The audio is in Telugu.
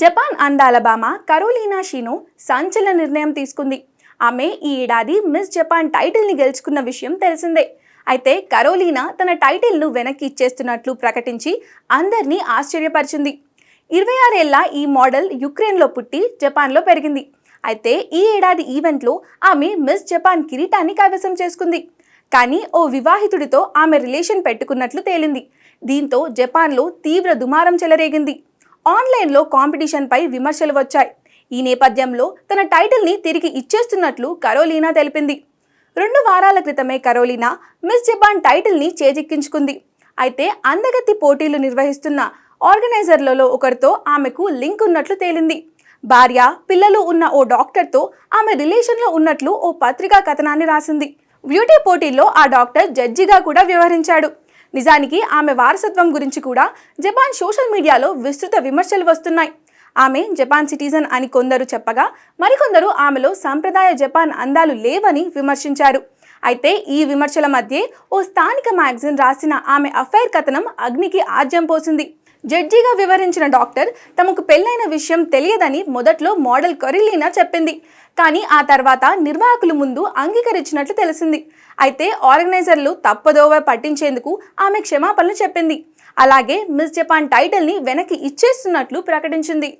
జపాన్ అందాల భామ కరోలీనా షీను సంచలన నిర్ణయం తీసుకుంది. ఆమె ఈ ఏడాది మిస్ జపాన్ టైటిల్ని గెలుచుకున్న విషయం తెలిసిందే. అయితే కరోలీనా తన టైటిల్ను వెనక్కి ఇచ్చేస్తున్నట్లు ప్రకటించి అందరినీ ఆశ్చర్యపరిచింది. ఇరవై ఆరేళ్ళ ఈ మోడల్ యుక్రెయిన్లో పుట్టి జపాన్లో పెరిగింది. అయితే ఈ ఏడాది ఈవెంట్లో ఆమె మిస్ జపాన్ కిరీటాన్ని కైవసం చేసుకుంది. కానీ ఓ వివాహితుడితో ఆమె రిలేషన్ పెట్టుకున్నట్లు తేలింది. దీంతో జపాన్లో తీవ్ర దుమారం చెలరేగింది. ఆన్లైన్లో కాంపిటీషన్పై విమర్శలు వచ్చాయి. ఈ నేపథ్యంలో తన టైటిల్ని తిరిగి ఇచ్చేస్తున్నట్లు కరోలీనా తెలిపింది. రెండు వారాల క్రితమే కరోలీనా మిస్ జపాన్ టైటిల్ని చేజిక్కించుకుంది. అయితే అందగత్తి పోటీలు నిర్వహిస్తున్న ఆర్గనైజర్లలో ఒకరితో ఆమెకు లింక్ ఉన్నట్లు తేలింది. భార్య పిల్లలు ఉన్న ఓ డాక్టర్తో ఆమె రిలేషన్లో ఉన్నట్లు ఓ పత్రికా కథనాన్ని రాసింది. బ్యూటీ పోటీల్లో ఆ డాక్టర్ జడ్జిగా కూడా వ్యవహరించాడు. నిజానికి ఆమె వారసత్వం గురించి కూడా జపాన్ సోషల్ మీడియాలో విస్తృత విమర్శలు వస్తున్నాయి. ఆమె జపాన్ సిటిజన్ అని కొందరు చెప్పగా మరికొందరు ఆమెలో సాంప్రదాయ జపాన్ అందాలు లేవని విమర్శించారు. అయితే ఈ విమర్శల మధ్య ఓ స్థానిక మ్యాగజిన్ రాసిన ఆమె అఫైర్ కథనం అగ్నికి ఆజ్యం పోసింది. జడ్జిగా వివరించిన డాక్టర్ తమకు పెళ్ళైన విషయం తెలియదని మొదట్లో మోడల్ కొరిలీనా చెప్పింది. కానీ ఆ తర్వాత నిర్వాహకుల ముందు అంగీకరించినట్లు తెలిసింది. అయితే ఆర్గనైజర్లు తప్పదోవ పట్టించేందుకు ఆమె క్షమాపణలు చెప్పింది. అలాగే మిస్ జపాన్ టైటిల్ని వెనక్కి ఇచ్చేస్తున్నట్లు ప్రకటించింది.